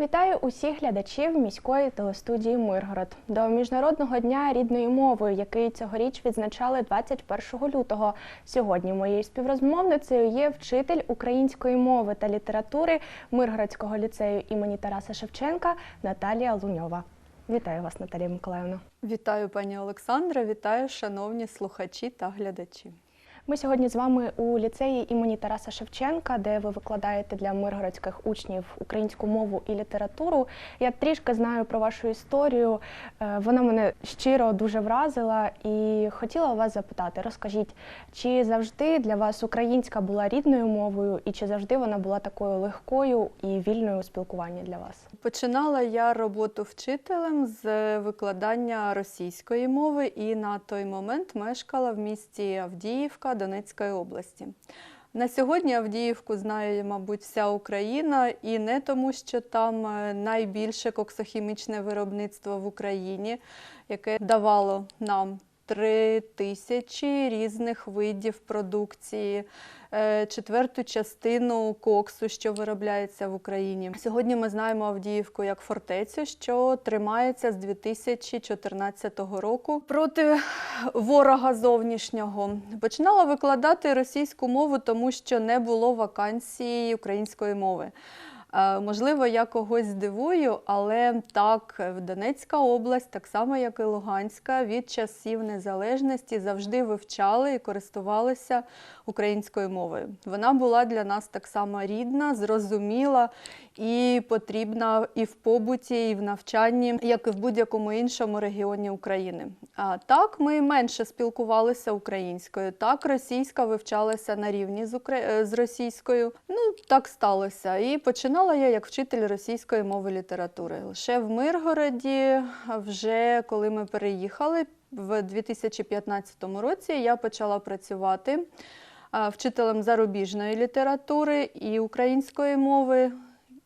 Вітаю усіх глядачів міської телестудії Миргород до міжнародного дня рідної мови, який цьогоріч відзначали 21 лютого. Сьогодні моєю співрозмовницею є вчитель української мови та літератури Миргородського ліцею імені Тараса Шевченка Наталія Луньова. Вітаю вас, Наталія Миколаївна. Вітаю, пані Олександра, вітаю, шановні слухачі та глядачі. Ми сьогодні з вами у ліцеї імені Тараса Шевченка, де ви викладаєте для миргородських учнів українську мову і літературу. Я трішки знаю про вашу історію. Е, Вона мене щиро дуже вразила і хотіла вас запитати: розкажіть, чи завжди для вас українська була рідною мовою, і чи завжди вона була такою легкою і вільною у спілкуванні для вас? Починала я роботу вчителем з викладання російської мови і на той момент мешкала в місті Авдіївка Донецької області. На сьогодні Авдіївку знає, мабуть, вся Україна, і не тому, що там е, найбільше коксохімічне виробництво в Україні, яке давало нам три тисячі різних видів продукції, е, четверту частину коксу, що виробляється в Україні. Сьогодні ми знаємо Авдіївку як фортецю, що тримається з 2014 року проти ворога зовнішнього. Починала викладати російську мову, тому що не було вакансії української мови. Е, Можливо, я когось здивую, але так, Донецька область, так само як і Луганська, від часів незалежності завжди вивчали і користувалися українською мовою. Вона була для нас так само рідна, зрозуміла і потрібна і в побуті, і в навчанні, як і в будь-якому іншому регіоні України. А так ми менше спілкувалися українською. Так, російська вивчалася на рівні з, укра... е, з російською. Ну так сталося. І починала я як вчитель російської мови літератури. Лише в Миргороді, вже коли ми переїхали в 2015 році, я почала працювати вчителем зарубіжної літератури і української мови.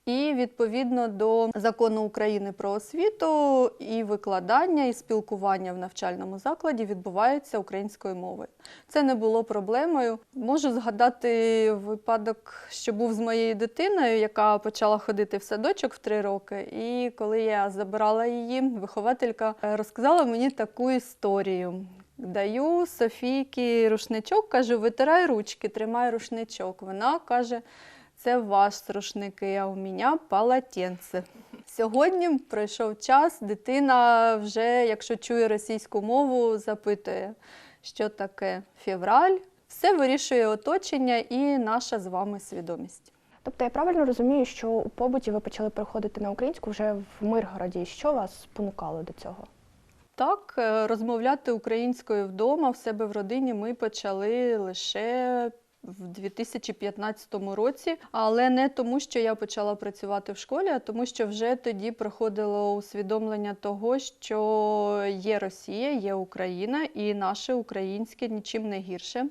І відповідно до закону України про освіту і викладання, і спілкування в навчальному закладі відбувається українською мовою. Це не було проблемою. Можу згадати випадок, що був з моєю дитиною, яка почала ходити в садочок в три роки. І коли я забирала її, вихователька е, розказала мені таку історію. Даю Софійки рушничок, кажу, витирай ручки, тримай рушничок. Вона каже. Це ваш рушники, а у мене полотенце. Сьогодні пройшов час, дитина вже, якщо чує російську мову, запитує, що таке февраль. Все вирішує оточення і наша з вами свідомість. Тобто я правильно розумію, що у побуті ви почали переходити на українську вже в Миргороді. Що вас спонукало до цього? Так, е, розмовляти українською вдома в себе в родині ми почали лише в 2015 році, але не тому, що я почала працювати в школі, а тому, що вже тоді проходило усвідомлення того, що є Росія, є Україна, і наше українське нічим не гірше.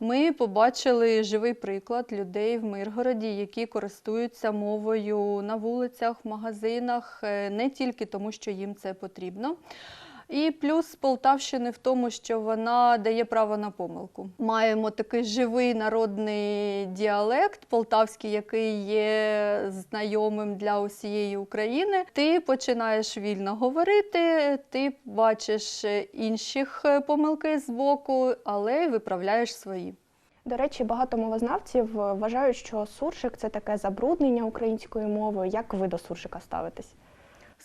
Ми побачили живий приклад людей в Миргороді, які користуються мовою на вулицях, в магазинах, е, не тільки тому, що їм це потрібно. І плюс Полтавщини в тому, що вона дає право на помилку. Маємо такий живий народний діалект полтавський, який є знайомим для усієї України. Ти починаєш вільно говорити, ти бачиш інших помилки з боку, але виправляєш свої. До речі, багато мовознавців вважають, що суржик це таке забруднення української мови. Як ви до суржика ставитесь?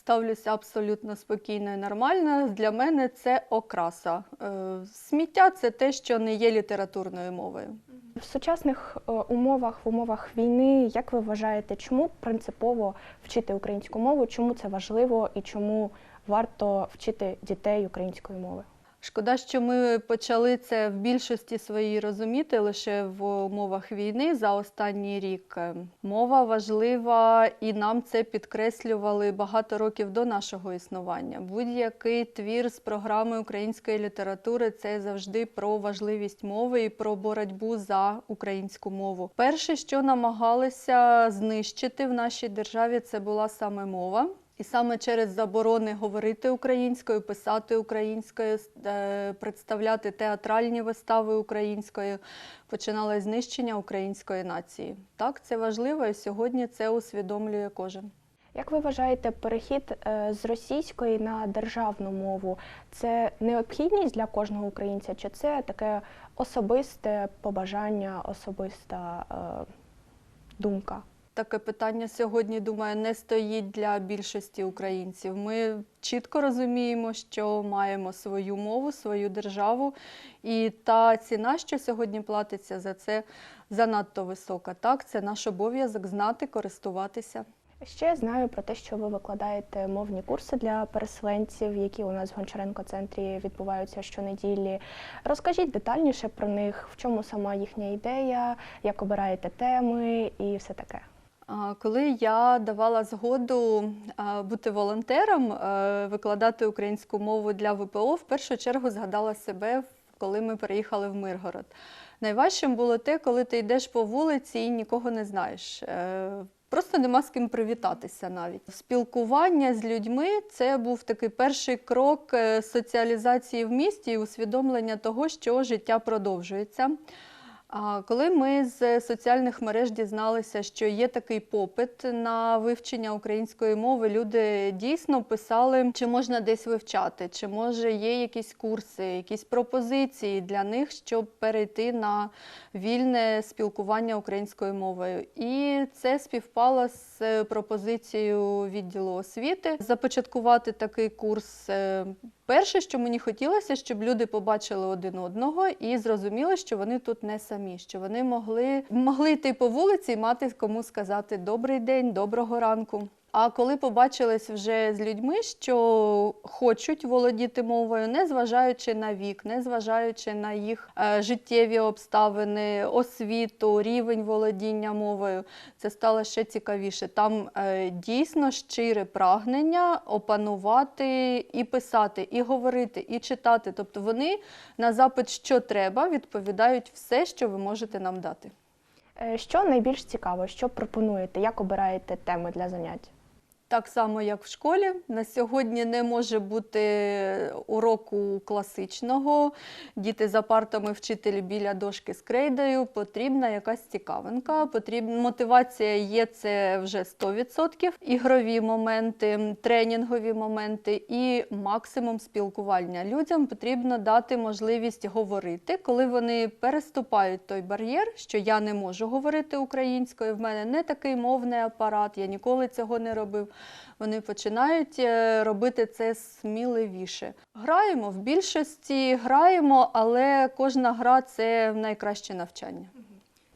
Ставлюся абсолютно спокійно і нормально. Для мене це окраса. Е, Сміття це те, що не є літературною мовою. В сучасних е, умовах, в умовах війни, як ви вважаєте, чому принципово вчити українську мову? Чому це важливо і чому варто вчити дітей української мови? Шкода, що ми почали це в більшості своїй розуміти лише в умовах війни за останній рік. Мова важлива, і нам це підкреслювали багато років до нашого існування. Будь-який твір з програми української літератури це завжди про важливість мови і про боротьбу за українську мову. Перше, що намагалися знищити в нашій державі, це була саме мова. І саме через заборони говорити українською, писати українською, е, представляти театральні вистави українською, починалось знищення української нації. Так, це важливо, і сьогодні це усвідомлює кожен. Як ви вважаєте, перехід е, з російської на державну мову це необхідність для кожного українця, чи це таке особисте побажання, особиста е, думка? Таке питання сьогодні, думаю, не стоїть для більшості українців. Ми чітко розуміємо, що маємо свою мову, свою державу, і та ціна, що сьогодні платиться за це, занадто висока. Так, це наш обов'язок знати, користуватися. Ще я знаю про те, що ви викладаєте мовні курси для переселенців, які у нас в Гончаренко центрі відбуваються щонеділі. Розкажіть детальніше про них, в чому сама їхня ідея, як обираєте теми і все таке. Коли я давала згоду бути волонтером, е, викладати українську мову для ВПО, в першу чергу згадала себе, коли ми переїхали в Миргород. Найважчим було те, коли ти йдеш по вулиці і нікого не знаєш. Е, Просто нема з ким привітатися навіть. Спілкування з людьми це був такий перший крок е, соціалізації в місті і усвідомлення того, що життя продовжується. Коли ми з соціальних мереж дізналися, що є такий попит на вивчення української мови, люди дійсно писали, чи можна десь вивчати, чи може є якісь курси, якісь пропозиції для них, щоб перейти на вільне спілкування українською мовою. І це співпало з пропозицією відділу освіти започаткувати такий курс. Е, Перше, що мені хотілося, щоб люди побачили один одного і зрозуміли, що вони тут не самі, що вони могли, могли йти по вулиці і мати кому сказати добрий день, доброго ранку. А коли побачились вже з людьми, що хочуть володіти мовою, не зважаючи на вік, не зважаючи на їх е, життєві обставини, освіту, рівень володіння мовою, це стало ще цікавіше. Там е, дійсно щире прагнення опанувати і писати, і говорити, і читати. Тобто вони на запит, що треба, відповідають все, що ви можете нам дати. Е, Що найбільш цікаво, що пропонуєте, як обираєте теми для занять? Так само, як в школі. На сьогодні не може бути уроку класичного. Діти за партами, вчителі біля дошки з крейдою. Потрібна якась цікавинка. Потрібна мотивація є це вже 100%. Ігрові моменти, тренінгові моменти і максимум спілкування. Людям потрібно дати можливість говорити, коли вони переступають той бар'єр, що я не можу говорити українською. В мене не такий мовний апарат, я ніколи цього не робив вони починають е, робити це сміливіше. Граємо в більшості, граємо, але кожна гра це найкраще навчання.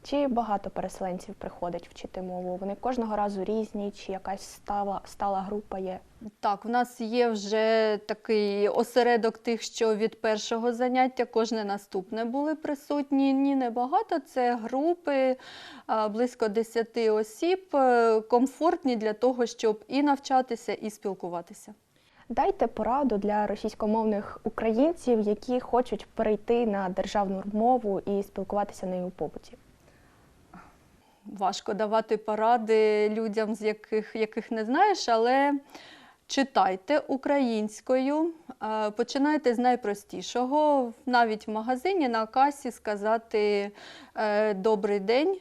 Чи багато переселенців приходить вчити мову? Вони кожного разу різні, чи якась стала, стала група є? Так, в нас є вже такий осередок тих, що від першого заняття кожне наступне були присутні. Ні, не багато. Це групи близько 10 осіб, е, комфортні для того, щоб і навчатися, і спілкуватися. Дайте пораду для російськомовних українців, які хочуть перейти на державну мову і спілкуватися нею у побуті. Важко давати поради людям, з яких, яких не знаєш, але читайте українською, е, починайте з найпростішого. Навіть в магазині на касі сказати е, добрий день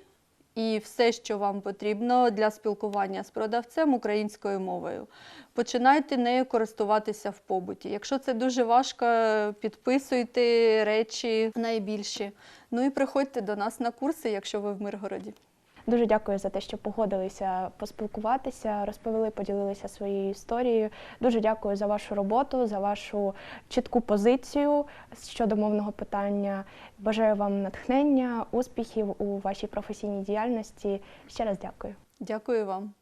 і все, що вам потрібно для спілкування з продавцем українською мовою. Починайте нею користуватися в побуті. Якщо це дуже важко, підписуйте речі найбільші. Ну і приходьте до нас на курси, якщо ви в Миргороді. Дуже дякую за те, що погодилися поспілкуватися, розповіли, поділилися своєю історією. Дуже дякую за вашу роботу, за вашу чітку позицію щодо мовного питання. Бажаю вам натхнення, успіхів у вашій професійній діяльності. Ще раз дякую. Дякую вам.